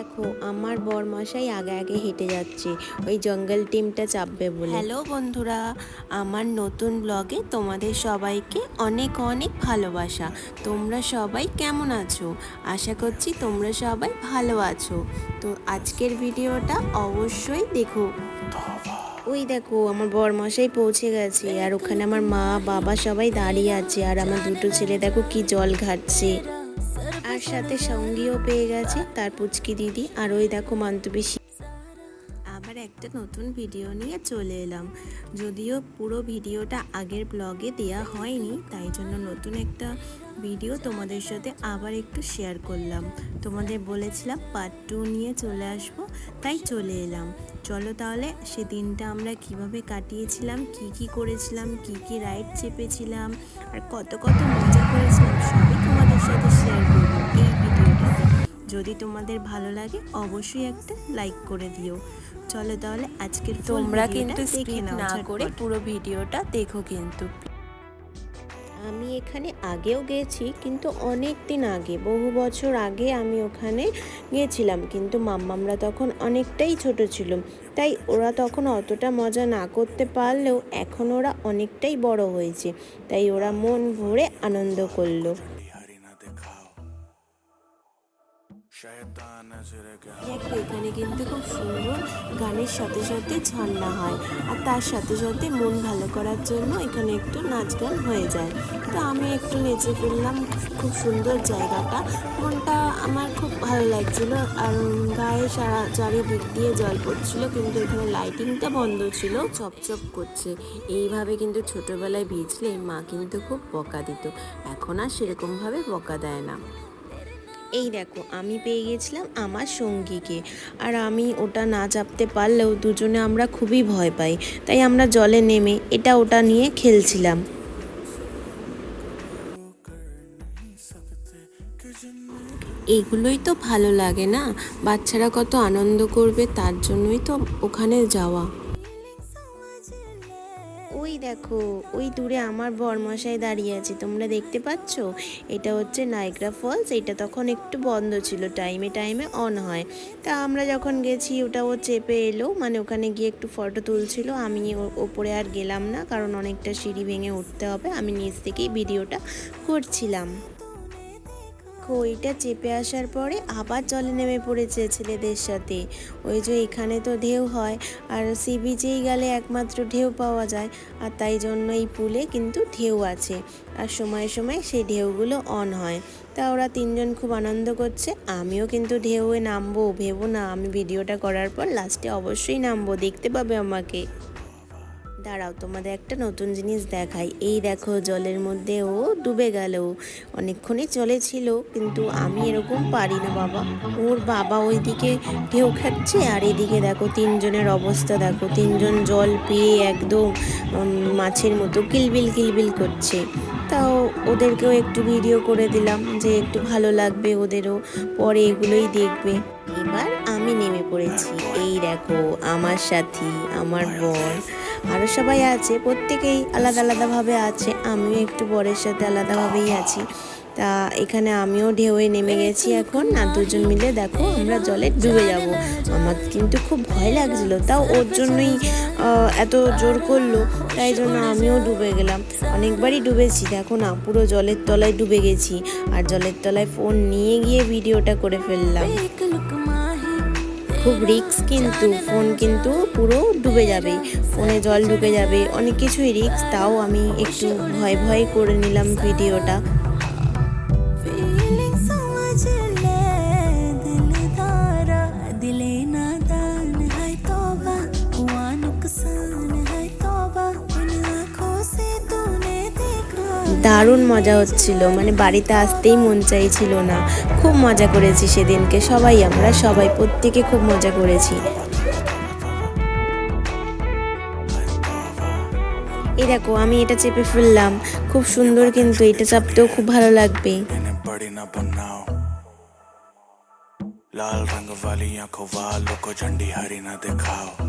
দেখো আমার বরমশাই আগে আগে হেঁটে যাচ্ছে। ওই জঙ্গল টিমটা চাপবে বলে। হ্যালো বন্ধুরা আমার নতুন ব্লগে তোমাদের সবাইকে অনেক অনেক ভালোবাসা। তোমরা সবাই কেমন আছো? আশা করছি তোমরা সবাই ভালো আছো। তো আজকের ভিডিওটা অবশ্যই দেখো। ওই দেখো আমার বরমশাই পৌঁছে গেছে। আর ওখানে আমার মা বাবা সবাই দাঁড়িয়ে আছে। আর আমার দুটো ছেলে দেখো কি জল ঘাটছে। সাথে সঙ্গীও পেয়ে গেছে। তার পুচকি দিদি আর ওই দেখো মান্তবেশি আবার একটা নতুন ভিডিও নিয়ে চলে এলাম। যদিও পুরো ভিডিওটা আগের ব্লগে দেয়া হয়নি, তাই জন্য নতুন একটা ভিডিও তোমাদের সাথে আবার একটু শেয়ার করলাম। তোমাদের বলেছিলাম পার্ট টু নিয়ে চলে আসব, তাই চলে এলাম। চলো তাহলে সেদিনটা আমরা কীভাবে কাটিয়েছিলাম, কি কি করেছিলাম, কি কি রাইড চেপেছিলাম, আর কত কত মজা করেছিলাম, সবই তোমাদের সাথে শেয়ার করব। এই ভিডিওটাতে যদি তোমাদের ভালো লাগে অবশ্যই একটা লাইক করে দিও। চলো তাহলে আজকের তোমরা কিন্তু স্কিপ না করে পুরো ভিডিওটা দেখো কিন্তু। আমি এখানে আগেও গেছি কিন্তু অনেক দিন আগে বহু বছর আগে আমি ওখানে গেছিলাম কিন্তু মাম্মামরা তখন অনেকটাই ছোট ছিল। তাই ওরা তখন অতটা মজা না করতে পারলেও এখন ওরা অনেকটাই বড় হয়েছে। তাই ওরা মন ভরে আনন্দ করল। দেখো এখানে কিন্তু খুব সুন্দর গানের সাথে সাথে ঝর্ণা হয়। আর তার সাথে সাথে মন ভালো করার জন্য এখানে একটু নাচ গান হয়ে যায়। তো আমি একটু নেচে ফেললাম খুব সুন্দর জায়গাটা। মনটা আমার খুব ভালো লাগছিল। আর গায়ে সারা চারিদিক দিয়ে জল পড়ছিল, কিন্তু এখানে লাইটিংটা বন্ধ ছিল চপচপ করছে। এইভাবে কিন্তু ছোটবেলায় ভিজলে মা কিন্তু খুব বকা দিত। এখন আর সেরকমভাবে বকা দেয় না। এই দেখো, আমি পেয়ে গেছিলাম আমার সঙ্গীকে। আর আমি ওটা না চাপতে পারলেও দুজনে আমরা খুবই ভয় পাই। তাই আমরা জলে নেমে এটা ওটা নিয়ে খেলছিলাম। এগুলোই তো ভালো লাগে না? বাচ্চারা কত আনন্দ করবে, তার জন্যই তো ওখানে যাওয়া। ওই দেখো, ওই দূরে আমার বরমশাই দাঁড়িয়ে আছে, তোমরা দেখতে পাচ্ছ? এটা হচ্ছে নাইগ্রা ফলস, এটা তখন একটু বন্ধ ছিল টাইমে টাইমে অন হয়। তা আমরা যখন গেছি, ওটা ও চেপে এলো মানে ওখানে গিয়ে একটু ফটো তুলছিল, আমি ওপরে আর গেলাম না, কারণ অনেকটা সিঁড়ি ভেঙে উঠতে হবে, আমি নিজ থেকেই ভিডিওটা করছিলাম। ওইটা চেপে আসার পরে আবার জলে নেমে পড়েছে ছেলেদের সাথে। ওই যে এখানে তো ঢেউ হয়, আর সি বিচেই গেলে একমাত্র ঢেউ পাওয়া যায়, আর তাই জন্য এই পুলে কিন্তু ঢেউ আছে। আর সময় সময় সেই ঢেউগুলো অন হয়। তা ওরা তিনজন খুব আনন্দ করছে, আমিও কিন্তু ঢেউয়ে নামবো, ভেবো না, আমি ভিডিওটা করার পর লাস্টে অবশ্যই নামবো, দেখতে পাবে আমাকে। দাঁড়াও, তোমাদের একটা নতুন জিনিস দেখাই। এই দেখো, জলের মধ্যে ও ডুবে গেল অনেকক্ষণই চলেছিল কিন্তু আমি এরকম পারি না, বাবা। ওর বাবা ওইদিকে ঢেউ খাচ্ছে আর এদিকে দেখো, তিনজনের অবস্থা দেখো। তিনজন জল পেয়ে একদম মাছের মতো কিলবিল কিলবিল করছে। তাও ওদেরকেও একটু ভিডিও করে দিলাম যে একটু ভালো লাগবে ওদেরও, পরে এগুলোই দেখবে। এবার আমি নেমে পড়েছি। এই দেখো, আমার সাথী, আমার বর। আরও সবাই আছে, প্রত্যেকেই আলাদা আলাদাভাবে আছে। আমিও একটু বরের সাথে আলাদাভাবেই আছি। তা এখানে আমিও ঢেউয়ে নেমে গেছি এখন, আর দুজন মিলে দেখো আমরা জলে ডুবে যাব। আমার কিন্তু খুব ভয় লাগছিল, তাও ওর জন্যই এত জোর করল, তাই জন্য আমিও ডুবে গেলাম। অনেকবারই ডুবেছি, দেখো না, পুরো জলের তলায় ডুবে গেছি। আর জলের তলায় ফোন নিয়ে গিয়ে ভিডিওটা করে ফেললাম। খুব রিক্স কিন্তু, ফোন কিন্তু পুরো ডুবে যাবে। ফোনে জল ঢুকে যাবে, অনেক কিছুই রিক্স তাও আমি একটু ভয় ভয় করে নিলাম ভিডিওটা। দারুণ মজা হচ্ছিল মানে বাড়িতে আসতেই মন চাইছিল না খুব মজা করেছি সেদিনকে সবাই আমরা সবাই প্রত্যেকে খুব মজা করেছি এই দেখো আমি এটা চেপে ফেললাম খুব সুন্দর কিন্তু এটা চাপতেও খুব ভালো লাগবে इन्हें बड़ी ना बनाओ लाल रंग वाली आंखों वालों को झंडी हरी ना दिखाओ शैतान नजर के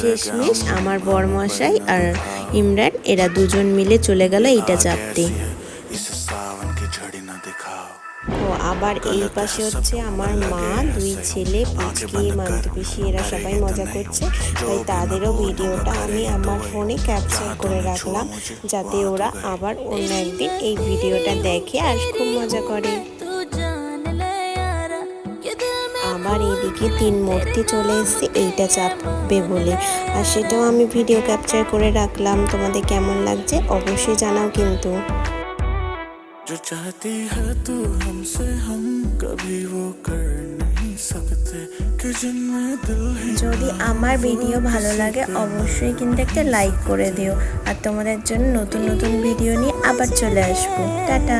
শেষমেশ আমার বরমশাই আর ইমরান, এরা দুজন মিলে চলে গেল এটা চাপতে। ও, আবার এই পাশে হচ্ছে আমার মা, দুই ছেলে, পুচকি মান্তপিসি এরা সবাই মজা করছে। তাই তাদেরও ভিডিওটা আমি আমার ফোনে ক্যাপচার করে রাখলাম, যাতে ওরা আবার অন্য একদিন এই ভিডিওটা দেখে আর খুব মজা করে। আবার এইদিকে তিন মূর্তি চলে এসেছে এইটা চাপবে বলে আর সেটাও আমি ভিডিও ক্যাপচার করে রাখলাম তোমাদের কেমন লাগছে অবশ্যই জানাও কিন্তু जो चाहती है तू हमसे हम कभी वो कर नहीं सकते कि जिनमें दिल है যদি আমার ভিডিও ভালো লাগে অবশ্যই কিন্তু একটা লাইক করে দিও আর তোমাদের জন্য নতুন নতুন ভিডিও নিয়ে আবার চলে আসবো টাটা